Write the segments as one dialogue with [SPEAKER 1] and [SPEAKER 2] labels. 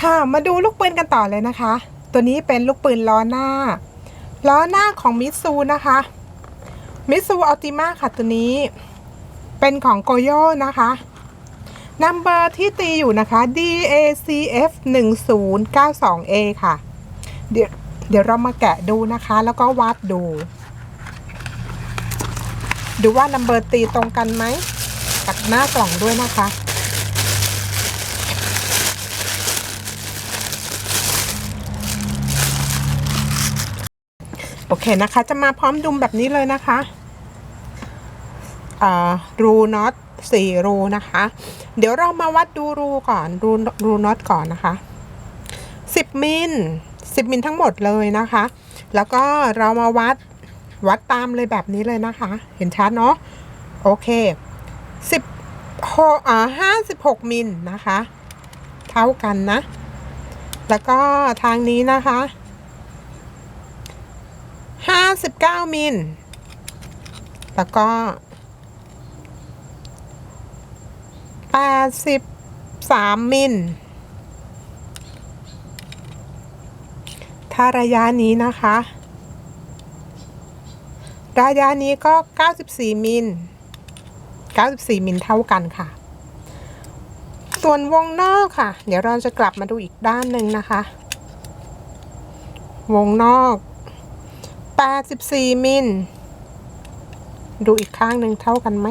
[SPEAKER 1] ค่ะมาดูลูกปืนกันต่อเลยนะคะ ตัวนี้เป็นลูกปืนล้อหน้า ล้อหน้าของมิตซูนะคะมิตซูอัลติมาค่ะตัวนี้ เป็นของโกโยนะคะนัมเบอร์ที่ตีอยู่นะคะ DACF 1092A ค่ะ เดี๋ยวเดี๋ยวเรามาแกะดูนะคะ แล้วก็วัดดู ดูว่านัมเบอร์ตีตรงกันไหมกับหน้ากล่องด้วยนะคะ โอเคนะคะ จะมาพร้อมดุมแบบนี้เลยนะคะรูน็อตสี่รูนะคะ เดี๋ยวเรามาวัดดูรูก่อนรูรูน็อตก่อนนะคะสิบมิลสิบมิลทั้งหมดเลยนะคะ แล้วก็เรามาวัดวัดตามเลยแบบนี้เลยนะคะ เห็นชัดเนาะโอเคสิบหกอ่าห้าสิบหกมิลนะคะ เท่ากันนะ แล้วก็ทางนี้นะคะ ห้าสิบเก้ามิล แล้วก็แปดสิบสามมิล ถ้าระยะนี้นะคะ ระยะนี้ก็ 94 มิล 94 มิลเท่ากันค่ะ ส่วนวงนอกค่ะ เดี๋ยวเราจะกลับมาดูอีกด้านหนึ่งนะคะ วงนอก 84 มิล ดูอีกข้างหนึ่งเท่ากันไหม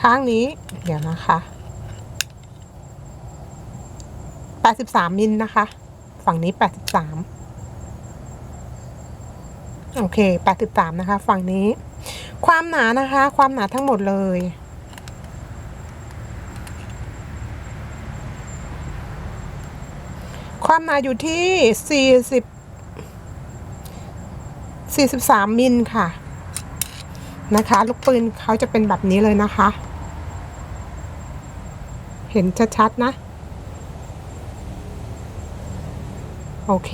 [SPEAKER 1] ข้างนี้ เดี๋ยวนะคะ 83 มิลนะคะ ฝั่งนี้ 83 โอเค 83 นะคะ ฝั่งนี้ ความหนานะคะ ความหนาทั้งหมดเลย ความหนาอยู่ที่ 40 43 มิลค่ะ นะคะ ลูกปืนเขาจะเป็นแบบนี้เลยนะคะ เห็นชัดๆนะ โอเค